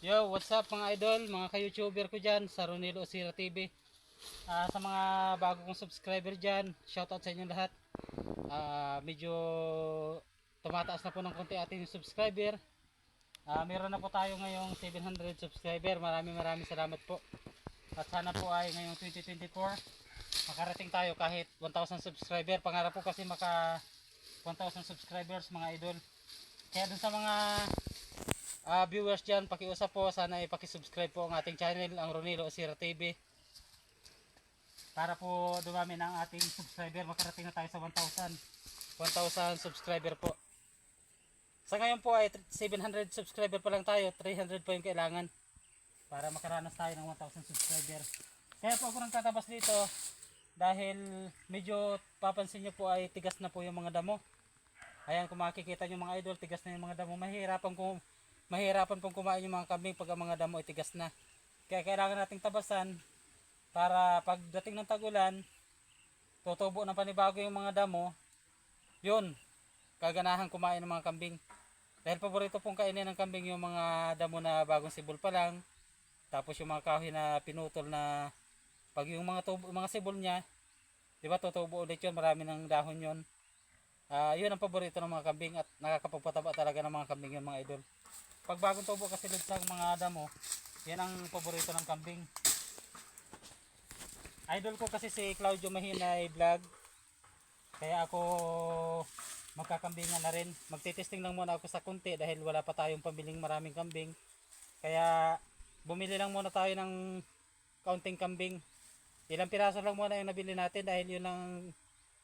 Yo, what's up mga idol, mga ka-YouTuber ko dyan sa Ronilo Osira TV. Ah, sa mga bago kong subscriber dyan, shoutout sa inyo lahat. Ah, medyo tumataas na po ng konti ating subscriber. Ah, meron na po tayo ngayong 700 subscriber. Maraming maraming salamat po. At sana po ay ngayong 2024 makarating tayo kahit 1,000 subscriber. Pangarap po kasi maka 1,000 subscribers mga idol. Kaya dun sa mga Ah, viewers dyan, pakiusap po, sana ay pakisubscribe po ang ating channel, ang Ronilo Osira TV. Para po dumami ng ating subscriber, makarating na tayo sa 1,000. 1,000 subscriber po. Sa ngayon po ay 700 subscriber pa lang tayo, 300 po yung kailangan. Para makaranas tayo ng 1,000 subscriber. Kaya po ako nagtatabas dito, dahil medyo papansin nyo po ay tigas na po yung mga damo. Ayan, kung makikita nyo mga idol, tigas na yung mga damo. Mahirapan kung mahirapan pong kumain yung mga kambing pag ang mga damo ay tigas na. Kaya kailangan nating tabasan para pagdating ng tagulan, tutubo ng panibago yung mga damo, yun, kaganahan kumain ng mga kambing. Dahil paborito pong kainin ng kambing yung mga damo na bagong sibol pa lang, tapos yung mga kahoy na pinutol na pag yung mga tubo, mga sibol niya, di ba tutubo ulit yun, marami ng dahon yun. Ah, yun ang paborito ng mga kambing at nakakapagpataba talaga ng mga kambing yung mga idol. Pag bagong tubo kasi sa mga damo, yan ang paborito ng kambing. Idol ko kasi si Claudio Mahinay vlog. Kaya ako magkakambingan na rin. Magtitesting lang muna ako sa kunti dahil wala pa tayong pambiling maraming kambing. Kaya bumili lang muna tayo ng kaunting kambing. Ilang piraso lang muna yung nabili natin dahil yun lang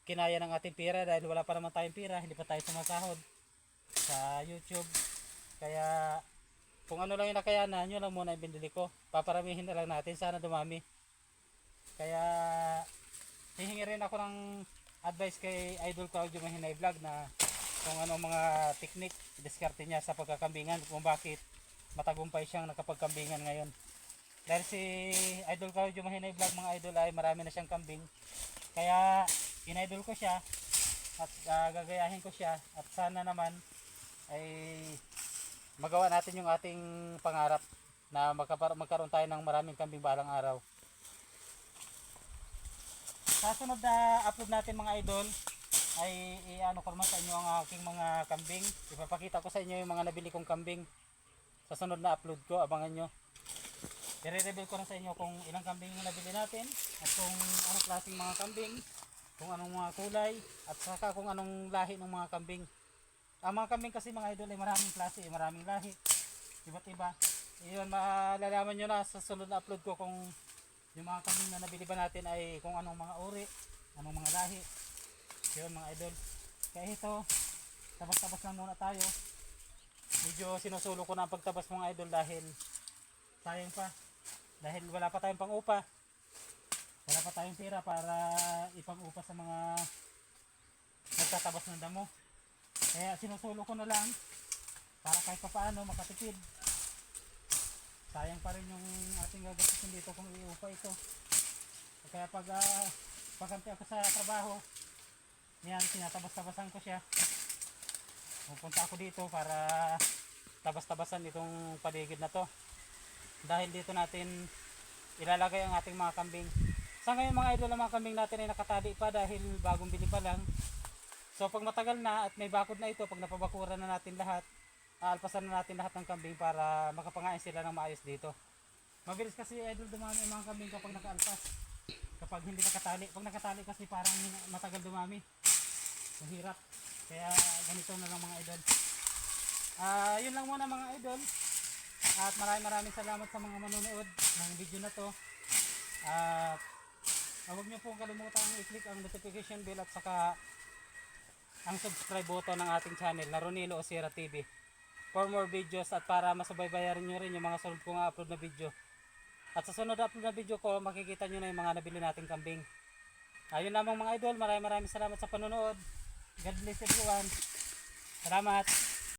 kinaya ng ating pira dahil wala pa naman tayong pira, hindi pa tayo sumasahod sa YouTube. Kaya kung ano lang yung nakayanan, yun lang muna yung binili ko. Paparamihin na lang natin, sana dumami. Kaya hihingi rin ako ng advice kay Idol Claudio Mahinay Vlog na kung ano mga technique, diskarte niya sa pagkakambingan, kung bakit matagumpay siyang nakapagkambingan ngayon. Dahil si Idol Claudio Mahinay Vlog mga idol ay marami na siyang kambing. Kaya in-idol ko siya at ah, gagayahin ko siya at sana naman ay magawa natin yung ating pangarap na magkaroon tayo ng maraming kambing balang araw. Sa sunod na upload natin mga idol ay i-ano ko naman sa inyo ang aking mga kambing. Ipapakita ko sa inyo yung mga nabili kong kambing. Sa sunod na upload ko, abangan nyo. I-reveal ko na sa inyo kung ilang kambing yung nabili natin at kung anong klaseng mga kambing, kung anong mga kulay at saka kung anong lahi ng mga kambing. Ang mga kambing kasi mga idol ay maraming klase, maraming lahi. Iba't iba. Iyon, malalaman nyo na sa sunod na upload ko kung yung mga kambing na nabili ba natin ay kung anong mga uri, anong mga lahi. Yun mga idol. Kaya ito, tabas-tabas lang muna tayo. Medyo sinusulo ko na ang pagtabas mga idol dahil sayang pa. Dahil wala pa tayong pang-upa. Wala pa tayong pera para ipang-upa sa mga nagtatabas ng damo. Kaya sinusulo ko na lang para kahit pa paano makatipid. Sayang pa rin yung ating gagastusin dito kung iupa ito. Kaya pag uh, pagkanti ako sa trabaho, yan, tinatabas-tabasan ko siya. Pupunta ako dito para tabas-tabasan itong paligid na to. Dahil dito natin ilalagay ang ating mga kambing. Sa ngayon mga idol ang mga kambing natin ay nakatali pa dahil bagong bili pa lang. So pag matagal na at may bakod na ito, pag napabakuran na natin lahat, aalpasan na natin lahat ng kambing para makapangain sila ng maayos dito. Mabilis kasi idol dumami ang mga kambing kapag nakaalpas. Kapag hindi nakatali. Pag nakatali kasi parang matagal dumami. Mahirap. Kaya ganito na lang mga idol. Ah, yun lang muna mga idol. At maraming maraming salamat sa mga manonood ng video na to. At uh, huwag niyo pong kalimutan i-click ang notification bell at saka ang subscribe button ng ating channel na Ronilo Osira TV for more videos at para masubaybayan nyo rin yung mga sunod kong upload na video. At sa sunod upload na video ko, makikita nyo na yung mga nabili nating kambing. Ayun lamang mga idol, maraming maraming salamat sa panonood. God bless everyone. Salamat.